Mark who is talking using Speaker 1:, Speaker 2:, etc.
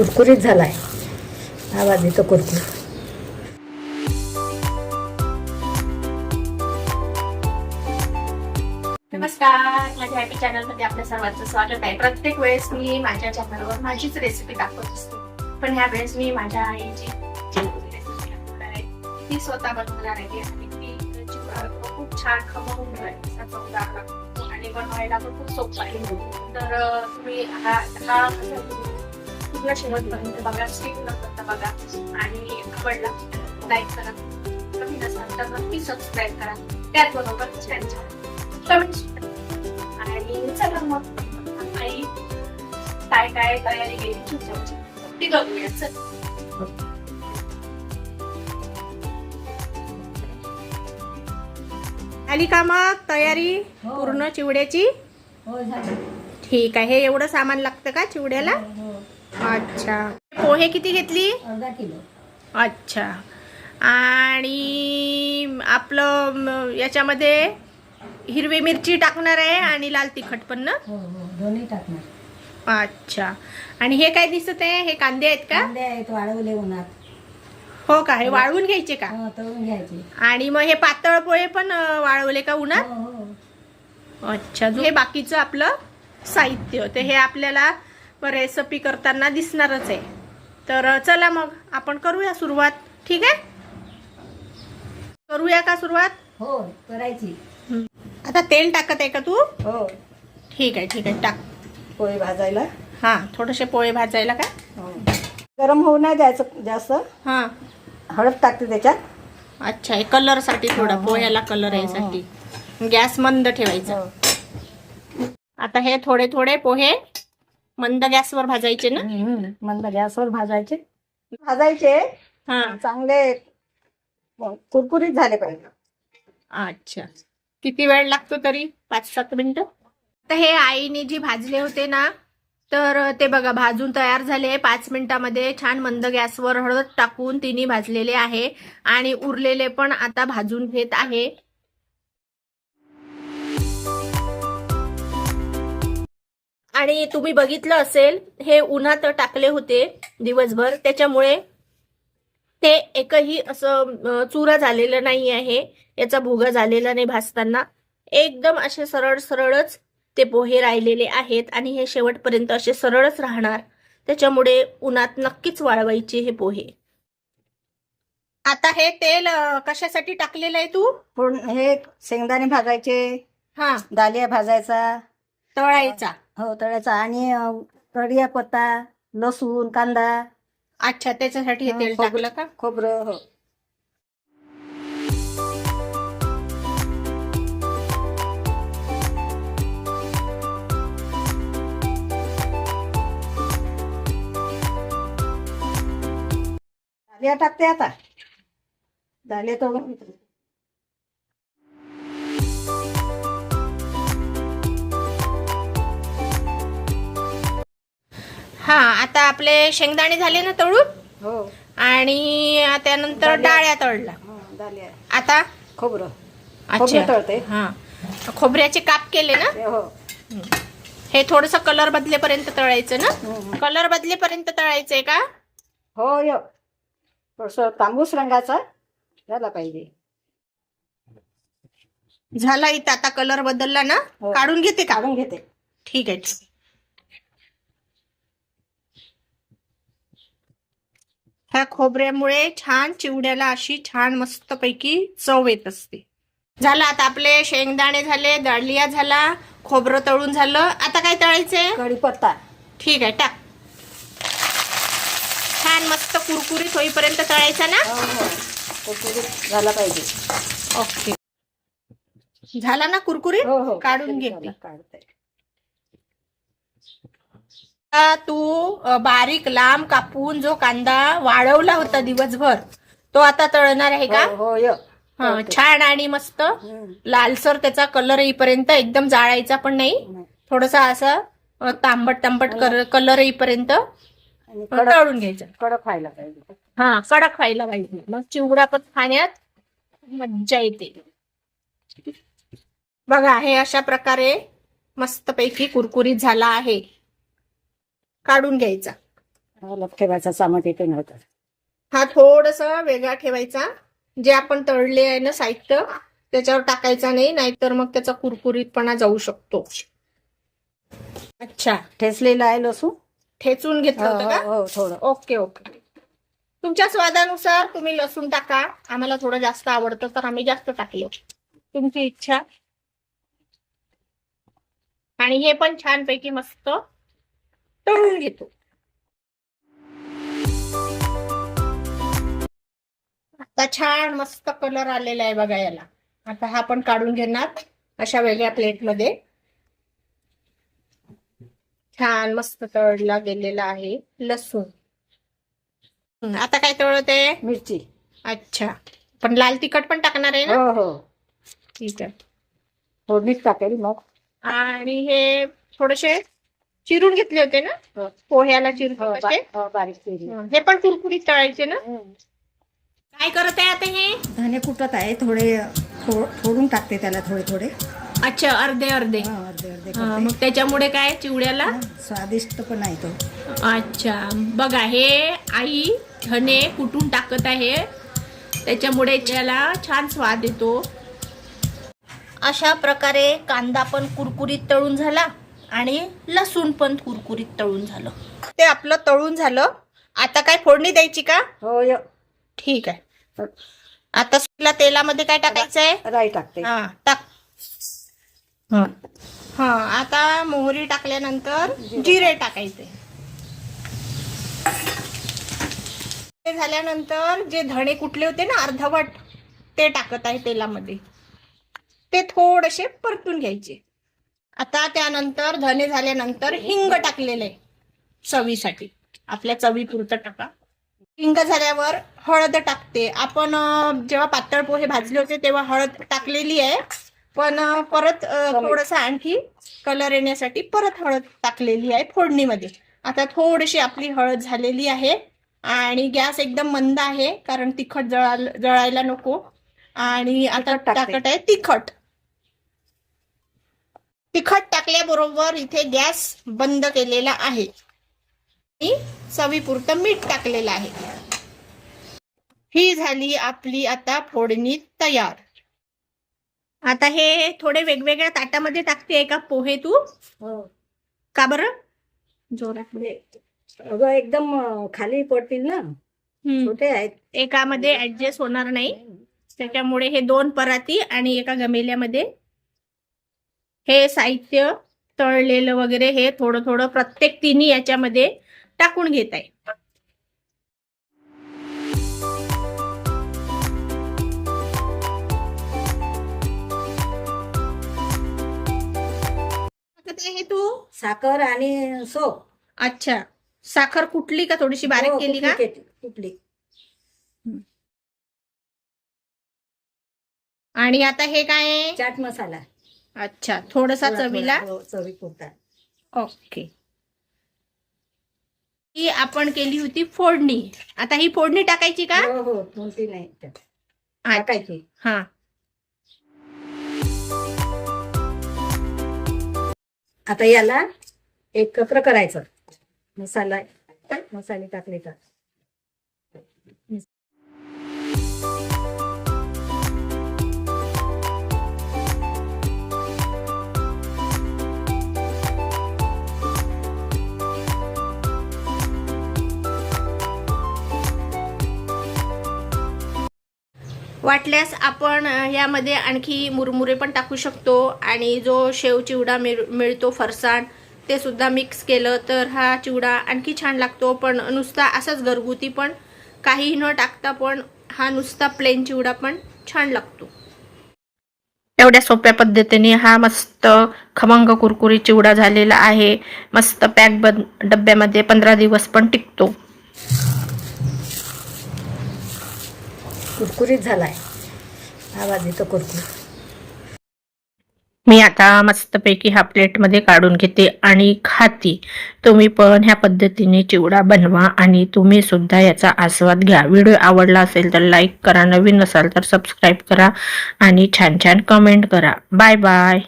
Speaker 1: कुरकुरीत झालाय. आवाज येतो कुरकुर
Speaker 2: नमस्कार. माझ्या हॅपी चॅनल आपल्या सर्वांचं स्वागत आहे. प्रत्येक वेळेस मी माझ्या चॅनलवर माझीच रेसिपी दाखवत असते. पण ह्या वेळेस मी माझ्या आईची रेसिपी दाखवणार आहे ती स्वतः बनवणार आहे. आणि ती खूप छान खमंग आणि बनवायला पण खूप सोपं आहे. तर मी तुम्ही हा हा पूर्ण शेवटपर्यंत बघा स्किप न करता बघा. आणि आवडला लाईक करा. कमी नसाल तर नक्की सबस्क्राईब करा. त्याचबरोबर कमेंट्स आणि चला मग आई काय काय तयारी केली चिवड्याची ती बघूया. चल.
Speaker 3: आली का मग तयारी?
Speaker 1: हो.
Speaker 3: पूर्ण चिवड्याची?
Speaker 1: हो झालं.
Speaker 3: ठीक आहे. हे एवढं सामान लागतं का चिवड्याला?
Speaker 1: हो.
Speaker 3: अच्छा. पोहे किती घेतली?
Speaker 1: अर्धा किलो.
Speaker 3: अच्छा. आणि आपलं याच्यामध्ये हिरवी मिरची टाकणार आहे आणि लाल तिखट पण ना?
Speaker 1: हो हो दोन्ही टाकणार.
Speaker 3: अच्छा. आणि हे काय दिसत आहे? हे कांदे आहेत का?
Speaker 1: कांदे आहेत वाळवले उन्हात.
Speaker 3: हो का? हे वाळवून घ्यायचे का?
Speaker 1: हो तळून घ्यायचे.
Speaker 3: आणि मग हे पातळ पोहे पण अं, वाळवले का उन्हात?
Speaker 1: हो हो.
Speaker 3: अच्छा. हे बाकीचं आपलं साहित्य ते हे आपल्याला रेसिपी करताना दिसणारच आहे. तर चला मग आपण करूया सुरुवात. ठीक आहे? करूया का सुरुवात?
Speaker 1: हो करायची.
Speaker 3: आता तेल टाकत आहे का तू?
Speaker 1: हो.
Speaker 3: ठीक आहे ठीक आहे टाक.
Speaker 1: पोळी भाजायला?
Speaker 3: हा थोडेसे पोळे भाजायला का?
Speaker 1: हो. गरम होऊ नाही द्यायचं जास्त.
Speaker 3: हा.
Speaker 1: हळद टाकते त्याच्यात.
Speaker 3: अच्छा हे कलरसाठी थोडा
Speaker 1: हो, हो.
Speaker 3: पोह्याला कलर यासाठी. गॅस मंद ठेवायचा. आता हे थोडे थोडे पोहे मंद गॅसवर भाजायचे ना?
Speaker 1: हम्म. मंद गॅसवर भाजायचे. भाजायचे.
Speaker 3: हा.
Speaker 1: चांगले कुरकुरीत झाले पाहिजे.
Speaker 3: अच्छा. किती वेळ लागतो तरी? पाच सात मिनिटं? तर हे आईने जी भाजले होते ना तर ते बघा भाजून तयार झाले पाच मिनिटामध्ये छान मंद गॅसवर हळद टाकून तिन्ही भाजलेले आहे. आणि उरलेले पण आता भाजून घेत आहे. आणि तुम्ही बघितलं असेल हे उन्हात टाकले होते दिवसभर. त्याच्यामुळे ते एकही असं चुरा झालेलं नाही आहे. याचा भुगा झालेला नाही भाजताना एकदम असे सरळ सरळच ते पोहे राहिलेले आहेत आणि हे शेवटपर्यंत असे सरळच राहणार. त्याच्यामुळे उन्हात नक्कीच वाळवायचे हे पोहे. आता हे तेल कशासाठी टाकलेलं आहे तू?
Speaker 1: हे शेंगदाणे भाजायचे
Speaker 3: हा.
Speaker 1: दालिया भाजायचा
Speaker 3: तळायचा.
Speaker 1: हो तळायचा आणि अ, कढीया पत्ता लसूण कांदा.
Speaker 3: अच्छा त्याच्यासाठी हे तेल. टाकलं का?
Speaker 1: खोबरं हो. टाकते आता. दालिया तो
Speaker 3: हा आता आपले शेंगदाणे झाले ना तळून?
Speaker 1: हो.
Speaker 3: आणि त्यानंतर. डाळ्या तळला
Speaker 1: हो,
Speaker 3: आता?
Speaker 1: खोबरं.
Speaker 3: अच्छा.
Speaker 1: तळते.
Speaker 3: हा. खोबऱ्याचे काप केले ना?
Speaker 1: हो.
Speaker 3: हे थोडस कलर बदलेपर्यंत तळायचं ना?
Speaker 1: हम्म.
Speaker 3: कलर बदलेपर्यंत तळायचंय का?
Speaker 1: हो यो थोडस तांबूस रंगाचा झाला पाहिजे.
Speaker 3: झाला इथं आता कलर बदलला ना?
Speaker 1: हो.
Speaker 3: काढून घेते
Speaker 1: काढून घेते.
Speaker 3: ठीक आहे. ह्या खोबऱ्यामुळे छान चिवड्याला अशी छान मस्त पैकी चव येत असते. झालं आता आपले शेंगदाणे झाले दाळिया झाला खोबरं तळून झालं. आता काय तळायचंय?
Speaker 1: कढीपत्ता.
Speaker 3: ठीक आहे टाक. छान मस्त कुरकुरीत होईपर्यंत तळायचा ना?
Speaker 1: हो हो. कुरकुरीत झाला पाहिजे.
Speaker 3: ओके. झाला ना कुरकुरीत?
Speaker 1: हो
Speaker 3: काढून घेते. आता तू बारीक लांब कापून जो कांदा वाळवला होता दिवसभर तो आता तळणार आहे का?
Speaker 1: हो हो
Speaker 3: हा, छान आणि मस्त. लालसर त्याचा कलर येईपर्यंत एकदम जाळायचा पण नाही. थोडासा असा तांबट तांबट कलर येईपर्यंत तळून घ्यायचा.
Speaker 1: कडक व्हायला पाहिजे.
Speaker 3: हा कडक व्हायला पाहिजे. मग चिवडा पण खाण्यात मज्जा येते. बघा हे अशा प्रकारे मस्तपैकी कुरकुरीत झाला आहे. काढून घ्यायचा.
Speaker 1: ठेवायचा सामट इथे नव्हतं
Speaker 3: हा थोडस वेगळा ठेवायचा. जे आपण तळले आहे ना साहित्य त्याच्यावर टाकायचा नाही नाहीतर मग त्याचा कुरकुरीतपणा जाऊ शकतो. अच्छा
Speaker 1: ठेचलेला आहे लसूण?
Speaker 3: ठेचून घेतलं
Speaker 1: हो
Speaker 3: होतं का?
Speaker 1: हो, हो, थोडं.
Speaker 3: Okay okay. तुमच्या स्वादानुसार तुम्ही लसूण टाका. आम्हाला थोडं जास्त आवडतं तर आम्ही जास्त टाकलो. तुमची इच्छा. आणि हे पण छानपैकी मस्त तळून घेतो. आता छान मस्त कलर आलेला आहे बघा याला. आता हा पण काढून घेणार अशा वेगळ्या प्लेटमध्ये छान मस्त तळला गेलेला आहे लसूण. आता काय तळत? आहे
Speaker 1: मिरची.
Speaker 3: अच्छा. पण लाल तिखट पण टाकणार आहे ना?
Speaker 1: हो हो.
Speaker 3: ठीक आहे.
Speaker 1: फोडणीच टाकेल मग.
Speaker 3: आणि हे थोडेसे चिरून घेतले होते ना?
Speaker 1: हो.
Speaker 3: पोह्याला
Speaker 1: हो,
Speaker 3: चिरून
Speaker 1: बा- हो, बारीक.
Speaker 3: हं, हे पण कुरकुरीत तळायचे ना?
Speaker 1: हं.
Speaker 3: काय करत आहे आता हे?
Speaker 1: धने कुटत आहे थोडे थो- फोडून टाकते त्याला थोडे थोडे.
Speaker 3: अच्छा अर्धे अर्धे.
Speaker 1: हा, अर्धे अर्धे
Speaker 3: हं,
Speaker 1: करते.
Speaker 3: मग त्याच्यामुळे काय चिवड्याला?
Speaker 1: हा, स्वादिष्ट पण आहे तो.
Speaker 3: अच्छा बघा हे आई धने कुटून टाकत आहे. त्याच्यामुळे त्याला छान स्वाद येतो. अशा प्रकारे कांदा पण कुरकुरीत तळून झाला. आणि लसूण पण कुरकुरीत तळून झालं. ते आपलं तळून झालं. आता काय फोडणी द्यायची का?
Speaker 1: हो य-
Speaker 3: ठीक आहे. आता सुकल्या तेलामध्ये काय टाकायचंय?
Speaker 1: राई टाकते.
Speaker 3: हा टाक. हा. आता मोहरी टाकल्यानंतर जिरे टाकायचे. ते झाल्यानंतर जे धणे कुटले होते ना अर्धवट ते टाकत आहे तेलामध्ये. ते थोडेसे परतून घ्यायचे. आता त्यानंतर धने झाल्यानंतर हिंग टाकलेले चवीसाठी. आपल्या चवीपुरतं टाका. हिंग झाल्यावर हळद टाकते. आपण जेव्हा पातळ पोहे भाजले होते तेव्हा हळद टाकलेली आहे. पण परत थोडस आणखी कलर येण्यासाठी परत हळद टाकलेली आहे फोडणीमध्ये. आता थोडीशी आपली हळद झालेली आहे आणि गॅस एकदम मंद आहे कारण तिखट जळा जळायला नको. आणि आता.
Speaker 1: टाकत.
Speaker 3: आहे तिखट. तिखट टाकल्याबरोबर इथे गॅस बंद केलेला आहे. आणि चवीपुरतं मीठ टाकलेलं आहे. ही झाली आपली आता फोडणी तयार. आता हे थोडे वेगवेगळ्या ताटामध्ये टाकते का पोहे तू?
Speaker 1: हो.
Speaker 3: का बरं? जोरात
Speaker 1: अगं एकदम खाली पडतील ना. छोटे आहेत.
Speaker 3: एकामध्ये ऍडजस्ट होणार नाही. त्याच्यामुळे हे दोन पराती आणि एका गमेल्यामध्ये हे साहित्य तळलेलं वगैरे हे थोडं थोडं प्रत्येक तिन्ही याच्यामध्ये टाकून घेत आहे. तू?
Speaker 1: साखर आणि सोप.
Speaker 3: अच्छा. साखर कुठली का थोडीशी बारीक
Speaker 1: हो,
Speaker 3: केली
Speaker 1: कुठली
Speaker 3: का?
Speaker 1: केली- कुठली.
Speaker 3: आणि आता हे काय आहे?
Speaker 1: चाट मसाला.
Speaker 3: अच्छा थोडासा
Speaker 1: थोडा-
Speaker 3: चवीला?
Speaker 1: हो, चवीपुरता.
Speaker 3: ओके. ही आपण केली होती फोडणी. आता ही फोडणी टाकायची का?
Speaker 1: हो हो कोणती नाही त्यात.
Speaker 3: अच्छा.
Speaker 1: टाकायची.
Speaker 3: हा.
Speaker 1: आता याला एकत्र करायचं. मसाला मसाले टाकले तर.
Speaker 3: वाटल्यास आपण यामध्ये आणखी मुरमुरे पण टाकू शकतो आणि जो शेव चिवडा मिळ मिळतो फरसाण ते सुद्धा मिक्स केलं तर हा चिवडा आणखी छान लागतो. पण नुसता असाच घरगुती पण काही न टाकता पण हा नुसता प्लेन चिवडा पण छान लागतो. एवढ्या सोप्या पद्धतीने हा मस्त खमंग कुरकुरी चिवडा झालेला आहे. मस्त पॅक बन डब्यामध्ये पंधरा दिवस पण टिकतो.
Speaker 1: कुरकुरीत झालाय. आवाज येतो कुरकुर
Speaker 3: मी आता मस्तपैकी हा प्लेटमध्ये काढून घेते आणि खाते. तुम्ही पण ह्या पद्धतीने चिवडा बनवा आणि तुम्ही सुद्धा याचा आस्वाद घ्या. व्हिडिओ आवडला असेल तर लाईक करा नवीन असाल तर सबस्क्राईब करा आणि छान छान कमेंट करा. Bye bye